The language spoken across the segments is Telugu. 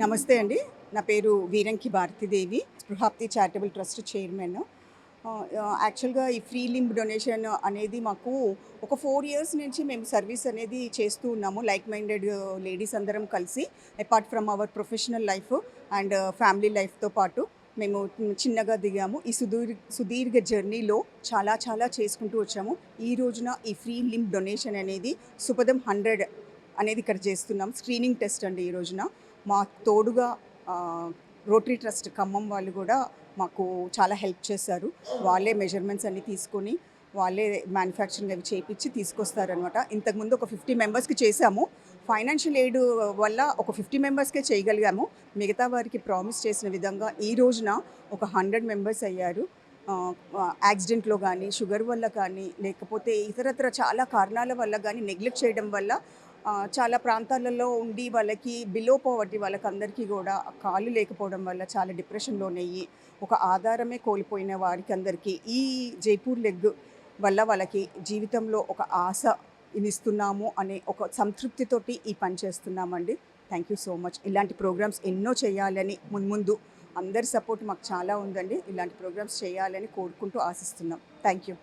నమస్తే అండి. నా పేరు Veeranki Bharathidevi Spruhapti charitable trust chairman యాక్చువల్గా ఈ ఫ్రీ లింబ్ డొనేషన్ అనేది మాకు ఒక ఫోర్ ఇయర్స్ నుంచి మేము సర్వీస్ అనేది చేస్తూ ఉన్నాము. లైక్ మైండెడ్ లేడీస్ అందరం కలిసి apart from our professional life and family లైఫ్తో పాటు మేము చిన్నగా దిగాము. ఈ సుదీర్ సుదీర్ఘ జర్నీలో చాలా చాలా చేసుకుంటూ వచ్చాము. ఈ రోజున ఈ ఫ్రీ లింబ్ డొనేషన్ అనేది సుపదం హండ్రెడ్ అనేది ఇక్కడ చేస్తున్నాం. స్క్రీనింగ్ టెస్ట్ అండి ఈ రోజున. మా తోడుగా రోటరీ ట్రస్ట్ ఖమ్మం వాళ్ళు కూడా మాకు చాలా హెల్ప్ చేశారు. వాళ్ళే మెజర్మెంట్స్ అన్ని తీసుకొని వాళ్ళే మ్యానుఫ్యాక్చరింగ్ అవి చేయించి తీసుకొస్తారనమాట ఇంతకుముందు ఒక ఫిఫ్టీ మెంబర్స్కి చేశాము. ఫైనాన్షియల్ ఎయిడ్ వల్ల ఒక ఫిఫ్టీ మెంబర్స్కే చేయగలిగాము. మిగతా వారికి ప్రామిస్ చేసిన విధంగా ఈ రోజున ఒక హండ్రెడ్ మెంబర్స్ అయ్యారు. యాక్సిడెంట్లో కానీ షుగర్ వల్ల కానీ లేకపోతే ఇతరత్ర చాలా కారణాల వల్ల కానీ నెగ్లెక్ట్ చేయడం వల్ల చాలా ప్రాంతాలలో ఉండి వాళ్ళకి బిలో పోవర్టీ వాళ్ళకందరికీ కూడా కాళ్ళు లేకపోవడం వల్ల చాలా డిప్రెషన్లోనయ్యి ఒక ఆధారమే కోల్పోయిన వారికి అందరికీ ఈ జైపూర్ లెగ్ వల్ల వాళ్ళకి జీవితంలో ఒక ఆశ ఇస్తున్నాము అనే ఒక సంతృప్తితోటి ఈ పని చేస్తున్నామండి. థ్యాంక్ యూ సో మచ్ ఇలాంటి ప్రోగ్రామ్స్ ఎన్నో చేయాలని మున్ముందు అందరి సపోర్ట్ మాకు చాలా ఉందండి. ఇలాంటి ప్రోగ్రామ్స్ చేయాలని కోరుకుంటూ ఆశిస్తున్నాం. థ్యాంక్ యూ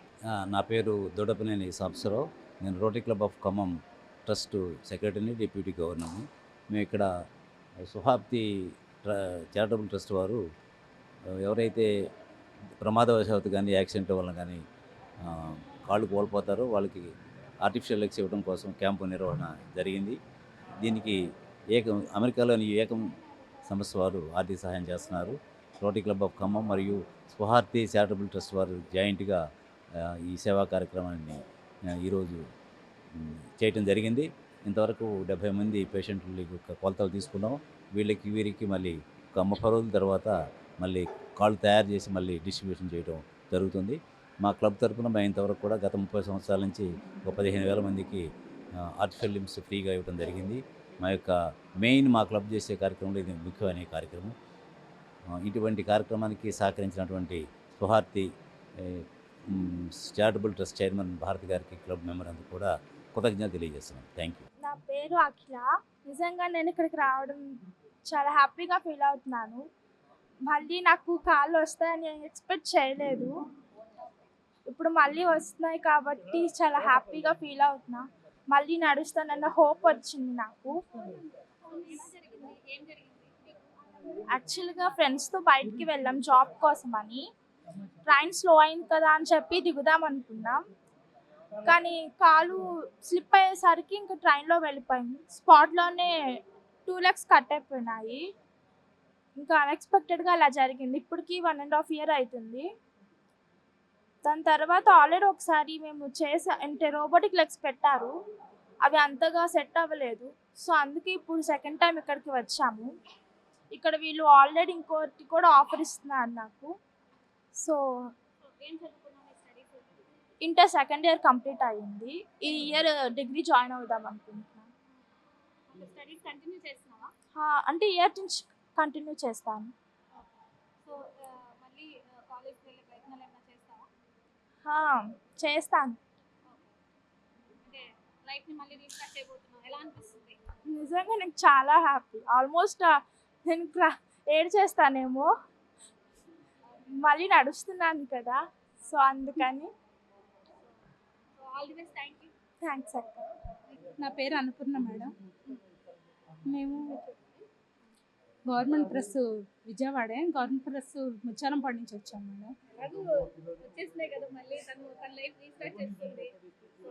నా పేరు దొడపనేని సాంసరావు నేను rotary club of Khammam trust సెక్రటరీని డిప్యూటీ గవర్నర్ని. మేము ఇక్కడ సుహాప్తి ట్ర చారిటబుల్ ట్రస్ట్ వారు ఎవరైతే ప్రమాదవశాత్తు కానీ యాక్సిడెంట్ వలన కానీ కాళ్ళు కోల్పోతారో వాళ్ళకి ఆర్టిఫిషియల్ లెగ్స్ ఇవ్వడం కోసం క్యాంపు నిర్వహణ జరిగింది. దీనికి ఏకం అమెరికాలోని ఏకం సంస్థ వారు ఆర్థిక సహాయం చేస్తున్నారు. రోటరీ క్లబ్ ఆఫ్ ఖమ్మం మరియు స్వహార్తి చారిటబుల్ ట్రస్ట్ వారు జాయింట్గా ఈ సేవా కార్యక్రమాన్ని ఈరోజు చేయటం జరిగింది. ఇంతవరకు డెబ్బై మంది పేషెంట్లు కొలతలు తీసుకున్నాం. వీళ్ళకి వీరికి మళ్ళీ ఒక ముప్పై రోజుల తర్వాత మళ్ళీ కాళ్ళు తయారు చేసి మళ్ళీ డిస్ట్రిబ్యూషన్ చేయడం జరుగుతుంది. మా క్లబ్ తరపున మేము ఇంతవరకు కూడా గత ముప్పై సంవత్సరాల నుంచి ఒక పదిహేను వేల మందికి ఆర్టిఫిషియల్ లిమ్స్ ఫ్రీగా ఇవ్వడం జరిగింది. మా యొక్క మెయిన్ మా క్లబ్ చేసే కార్యక్రమంలో ఇది ముఖ్యమైన కార్యక్రమం. ఇటువంటి కార్యక్రమానికి సహకరించినటువంటి Suharti charitable trust chairman Bharathi గారికి క్లబ్ మెంబర్ అందుకు కూడా కృతజ్ఞతలు తెలియజేస్తున్నాను. థ్యాంక్ యూ నా పేరు అఖిల. నిజంగా నేను ఇక్కడికి రావడం చాలా హ్యాపీగా ఫీల్ అవుతున్నాను. మళ్ళీ నాకు కాళ్ళు వస్తాయని నేను ఎక్స్పెక్ట్ చేయలేదు. ఇప్పుడు మళ్ళీ వస్తున్నాయి కాబట్టి చాలా హ్యాపీగా ఫీల్ అవుతున్నా. మళ్ళీ నడుస్తానన్న హోప్ వచ్చింది నాకు. యాక్చువల్గా ఫ్రెండ్స్తో బయటికి వెళ్ళాం జాబ్ కోసం అని. ట్రైన్ స్లో అయింది కదా అని చెప్పి దిగుదాం అనుకున్నాం. కానీ కాలు స్లిప్ అయ్యేసరికి ఇంకా ట్రైన్లో వెళ్ళిపోయింది. స్పాట్లోనే టూ ల్యాక్స్ కట్ అయిపోయినాయి. ఇంకా అన్ఎక్స్పెక్టెడ్గా అలా జరిగింది. ఇప్పటికి వన్ అండ్ హాఫ్ ఇయర్ అవుతుంది దాని తర్వాత ఆల్రెడీ ఒకసారి మేము చేసే అంటే రోబోటిక్ లెగ్స్ పెట్టారు. అవి అంతగా సెట్ అవ్వలేదు. సో అందుకే ఇప్పుడు సెకండ్ టైం ఇక్కడికి వచ్చాము. ఇక్కడ వీళ్ళు ఆల్రెడీ ఇంకోటి కూడా ఆఫర్ ఇస్తున్నారు నాకు. So inter second year complete అయ్యింది. ఈ ఇయర్ డిగ్రీ జాయిన్ అవుదాం అనుకుంటున్నాను. స్టడీస్ కంటిన్యూ చేస్తున్నావా? హా, అంటే ఇయర్ నుంచి కంటిన్యూ చేస్తాను. సో మళ్ళీ కాలేజ్కి వెళ్ళే ప్రయత్నాలు ఏమైనా చేస్తావా? హా, చేస్తాను. అంటే లైఫ్ని మళ్ళీ రీస్టార్ట్ చేయబోతున్నావు. ఎలా అనిపిస్తుంది? నిజంగా నాకు చాలా హ్యాపీ ఆల్మోస్ట్ నేను క్రా ఏడ్ చేస్తానేమో మళ్ళీ నడుస్తున్నాను కదా. సో అందుకని all the best thank you thanks అక్క. నా పేరు అన్నపూర్ణ మేడం. మేము గవర్నమెంట్ ప్రెస్ విజయవాడే గవర్నమెంట్ ప్రెస్ ముచ్చాలంపాడు నుంచి వచ్చాం మేడం. వచ్చేసినాయి కదా మళ్ళీ తను తన లైఫ్ రీస్టార్ట్ చేస్తుంది. సో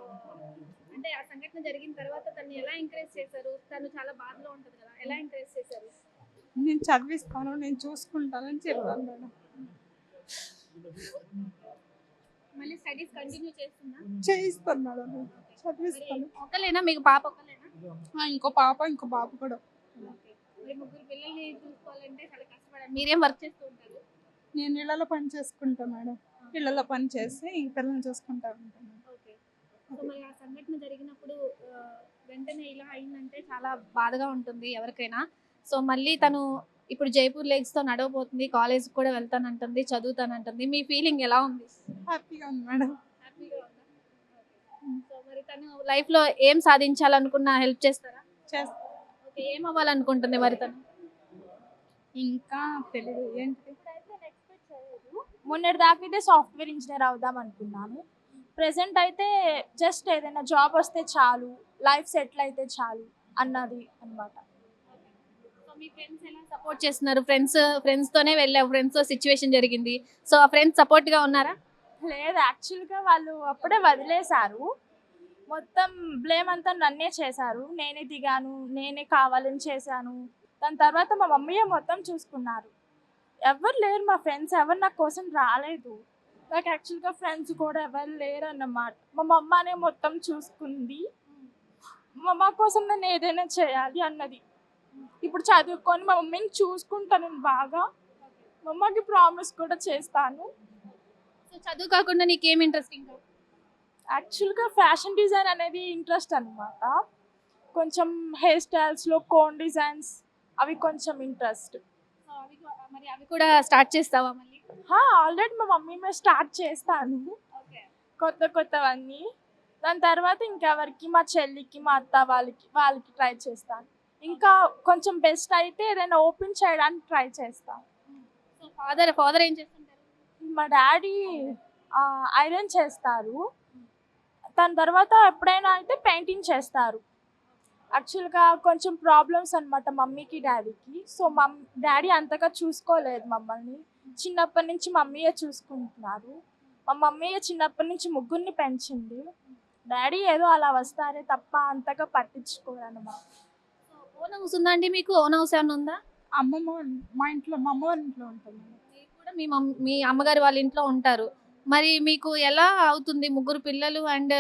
అంటే ఆ సంఘటన జరిగిన తర్వాత తను ఎలా ఎంకరేజ్ చేశారు? తను చాలా బాధలో ఉంటుంది కదా ఎలా ఎంకరేజ్ చేశారు? నేను చదివిస్తాను నేను చూసుకుంటానని చెప్పాను మేడం. మళ్ళీ స్టడీస్ కంటిన్యూ చేస్తుందా? చేయిస్తాను మేడం. నేను మరి చదివిస్తాను ఒకలేనా మీకు పాప ఒకలేనా ఆ, ఇంకో పాప ఇంకో బాబు కూడా. మరి ముగ్గురు పిల్లల్ని చూసుకోవాలంటే చాలా కష్టపడాలి. మీరేం వర్క్ చేస్తూ ఉంటారు? నేను ఇళ్ళలో పని చేసుకుంటా మేడం. ఇళ్ళలో పని చేసి ఈ పిల్లల్ని చూసుకుంటా ఉంటాను. ఓకే సో మరి ఆ సంఘటన జరిగినప్పుడు ఆ, వెంటనే ఇలా అయిందంటే చాలా బాధగా ఉంటుంది ఎవరికైనా. సో మళ్ళీ తను ఇప్పుడు జైపూర్ లేక్స్తో నడవబోతుంది కాలేజ్ కూడా వెళ్తానంటుంది చదువుతానంటుంది. మీ ఫీలింగ్ ఎలా ఉంది? హ్యాపీగా ఉంది మేడం. హ్యాపీగా ఉందా? సో మరి తను లైఫ్లో ఏం సాధించాలనుకున్నా హెల్ప్ చేస్తారా? చేస్తా. ఓకే ఏం అవ్వాలనుకుంటుంది మరి తను? ఇంకా తెలియదు ఏంటి? మొన్నటి దాకా అయితే సాఫ్ట్వేర్ ఇంజనీర్ అవుదాం అనుకున్నాను. ప్రెసెంట్ అయితే జస్ట్ ఏదైనా జాబ్ వస్తే చాలు లైఫ్ సెటిల్ అయితే చాలు అన్నది అన్నమాట. సో మీ ఫ్రెండ్స్ ఎలా సపోర్ట్ చేస్తున్నారు? ఫ్రెండ్స్ ఫ్రెండ్స్ తోనే వెళ్ళావు ఫ్రెండ్స్తో సిచ్యువేషన్ జరిగింది. సో ఆ ఫ్రెండ్స్ సపోర్ట్గా ఉన్నారా? లేదు యాక్చువల్గా వాళ్ళు అప్పుడే వదిలేశారు. మొత్తం బ్లేమ్ అంతా నన్నే చేశారు. నేనే దిగాను నేనే కావాలని చేశాను. దాని తర్వాత మా మమ్మీయే మొత్తం చూసుకున్నారు. ఎవరు లేరు మా ఫ్రెండ్స్ ఎవరు నా కోసం రాలేదు. నాకు యాక్చువల్గా ఫ్రెండ్స్ కూడా ఎవరు లేరు అన్నమాట. మా మమ్మనే మొత్తం చూసుకుంది. మా అమ్మ కోసం నేను ఏదైనా చేయాలి అన్నది. ఇప్పుడు చదువుకొని మా మమ్మీని చూసుకుంటాను బాగా. మా అమ్మకి ప్రామిస్ కూడా చేస్తాను. సో చదువు కాకుండా నీకేం ఇంట్రెస్ట్ ఇంకా? యాక్చువల్గా ఫ్యాషన్ డిజైన్ అనేది ఇంట్రెస్ట్ అనమాట కొంచెం హెయిర్ స్టైల్స్లో కోన్ డిజైన్స్ అవి కొంచెం ఇంట్రెస్ట్ మరి అవి కూడా స్టార్ట్ చేస్తావా మళ్ళీ? ఆల్రెడీ మా మమ్మీ మీద స్టార్ట్ చేస్తాను. కొత్త కొత్తవన్నీ. దాని తర్వాత ఇంకెవరికి మా చెల్లికి మా అత్త వాళ్ళకి వాళ్ళకి ట్రై చేస్తాను. ఇంకా కొంచెం బెస్ట్ అయితే ఏదైనా ఓపెన్ చేయడానికి ట్రై చేస్తాను సో ఫాదర్ ఫాదర్ ఏం చేస్తుంటారు? మా డాడీ ఐరన్ చేస్తారు. దాని తర్వాత ఎప్పుడైనా అయితే పెయింటింగ్ చేస్తారు. యాక్చువల్గా కొంచెం ప్రాబ్లమ్స్ అనమాట మమ్మీకి డాడీకి సో మమ్ డాడీ అంతగా చూసుకోలేదు మమ్మల్ని. చిన్నప్పటి నుంచి మమ్మీయే చూసుకుంటున్నారు. మా మమ్మీయే చిన్నప్పటి నుంచి ముగ్గురిని పెంచింది. డాడీ ఏదో అలా వస్తారే తప్ప అంతగా పట్టించుకోరు అనమాట హౌస్ ఉందా అండి మీకు ఓన్ హౌస్ ఏమైనా ఉందా? అమ్మమ్మ మా ఇంట్లో మా అమ్మ ఇంట్లో ఉంటాం మేడం. మీరు కూడా మీ మమ్ మీ అమ్మగారి వాళ్ళ ఇంట్లో ఉంటారు. మరి మీకు ఎలా అవుతుంది ముగ్గురు పిల్లలు అండ్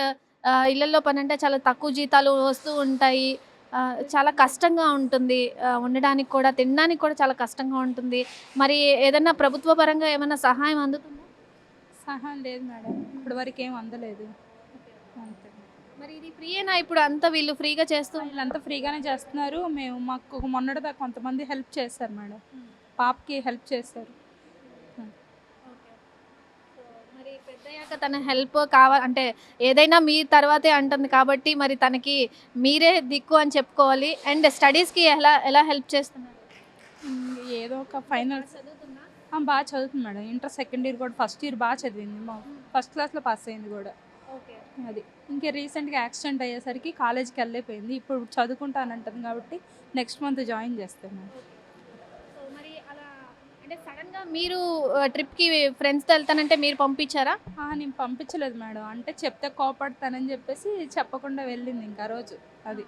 ఇళ్ళలో పని అంటే చాలా తక్కువ జీతాలు వస్తూ ఉంటాయి. చాలా కష్టంగా ఉంటుంది. ఉండడానికి కూడా తినడానికి కూడా చాలా కష్టంగా ఉంటుంది. మరి ఏదైనా ప్రభుత్వ పరంగా ఏమైనా సహాయం అందుతుందా? సహాయం లేదు మేడం. ఇప్పుడు వరకు ఏం అందలేదు. అంతే. మరి ఇది ఫ్రీయేనా ఇప్పుడు అంతా వీళ్ళు ఫ్రీగా చేస్తూ వీళ్ళంతా ఫ్రీగానే చేస్తున్నారు. మేము మాకు మొన్నటిదాకా కొంతమంది హెల్ప్ చేశారు మేడం. పాపకి హెల్ప్ చేశారు. మరి పెద్దయ్యాక తన హెల్ప్ కావాలి అంటే ఏదైనా మీ తర్వాతే అంటుంది కాబట్టి మరి తనకి మీరే దిక్కు అని చెప్పుకోవాలి. అండ్ స్టడీస్కి ఎలా ఎలా హెల్ప్ చేస్తున్నారు? ఉమ్, ఏదో ఒక ఫైనల్ బాగా చదువుతుంది? మేడం. ఇంటర్ సెకండ్ ఇయర్ కూడా ఫస్ట్ ఇయర్ బాగా చదివింది మా ఫస్ట్ క్లాస్లో పాస్ అయింది కూడా. అది. ఇంకా రీసెంట్గా యాక్సిడెంట్ అయ్యేసరికి కాలేజ్కి వెళ్ళిపోయింది. ఇప్పుడు చదువుకుంటానంటుంది కాబట్టి నెక్స్ట్ మంత్ జాయిన్ చేస్తాను. మరి అలా అంటే సడన్గా మీరు ట్రిప్కి ఫ్రెండ్స్తో వెళ్తానంటే మీరు పంపించారా? నేను పంపించలేదు మేడం. అంటే చెప్తే కోపడతానని చెప్పేసి చెప్పకుండా వెళ్ళింది ఇంకా రోజు అది.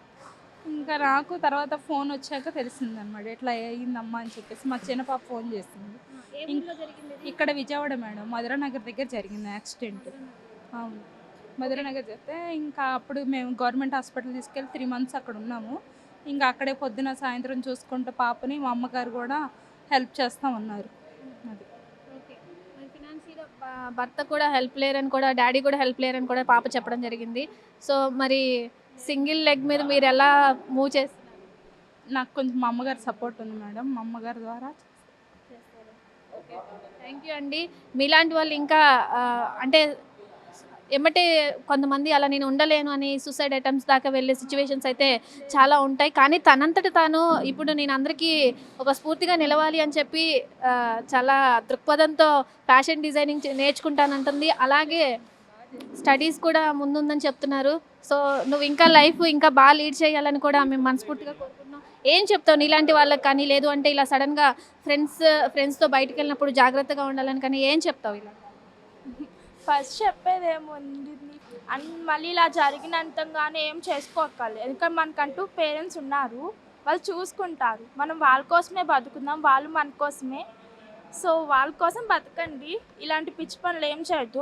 ఇంకా నాకు తర్వాత ఫోన్ వచ్చాక తెలిసింది అనమాట ఇట్లా అయ్యిందమ్మా అని చెప్పేసి మా చిన్న పాప ఫోన్ చేసింది. ఇక్కడ విజయవాడ మేడం. మధురా నగర్ దగ్గర జరిగింది యాక్సిడెంట్. అవును. మధురా నగర్ చెప్తే ఇంకా అప్పుడు మేము గవర్నమెంట్ హాస్పిటల్ తీసుకెళ్ళి త్రీ మంత్స్ అక్కడ ఉన్నాము. ఇంకా అక్కడే పొద్దున సాయంత్రం చూసుకుంటూ పాపని మా అమ్మగారు కూడా హెల్ప్ చేస్తా ఉన్నారు. అది. భర్త కూడా హెల్ప్ లేరని కూడా డాడీ కూడా హెల్ప్ లేరని కూడా పాప చెప్పడం జరిగింది. సో మరి సింగిల్ లెగ్ మీద మీరు ఎలా మూవ్ చేస్తున్నారు నాకు కొంచెం మా అమ్మగారు సపోర్ట్ ఉంది మేడం. మా అమ్మగారి ద్వారా థ్యాంక్ యూ అండి. మీలాంటి వాళ్ళు ఇంకా అంటే ఎమ్మటే కొంతమంది అలా నేను ఉండలేను అని సూసైడ్ ఐటమ్స్ దాకా వెళ్ళే సిచ్యువేషన్స్ అయితే చాలా ఉంటాయి. కానీ తనంతట తాను ఇప్పుడు నేను అందరికీ ఒక స్ఫూర్తిగా నిలవాలి అని చెప్పి చాలా దృక్పథంతో ఫ్యాషన్ డిజైనింగ్ నేర్చుకుంటానంటుంది. అలాగే స్టడీస్ కూడా ముందుందని చెప్తున్నారు. సో నువ్వు ఇంకా లైఫ్ ఇంకా బాగా లీడ్ చేయాలని కూడా మేము మనస్ఫూర్తిగా కోరుకుంటున్నాం. ఏం చెప్తావు? నీలాంటి వాళ్ళకి కానీ లేదు అంటే ఇలా సడన్గా ఫ్రెండ్స్ ఫ్రెండ్స్తో బయటకు వెళ్ళినప్పుడు జాగ్రత్తగా ఉండాలని కానీ ఏం చెప్తావు ఇలా? ఫస్ట్ చెప్పేది ఏముంది అండ్ మళ్ళీ ఇలా జరిగినంతగానే ఏం చేసుకోక్కర్లేదు. ఎందుకంటే మనకంటూ పేరెంట్స్ ఉన్నారు. వాళ్ళు చూసుకుంటారు. మనం వాళ్ళ కోసమే బతుకున్నాం వాళ్ళు మన కోసమే. సో వాళ్ళ కోసం బతకండి. ఇలాంటి పిచ్చి పనులు ఏం చేయొద్దు.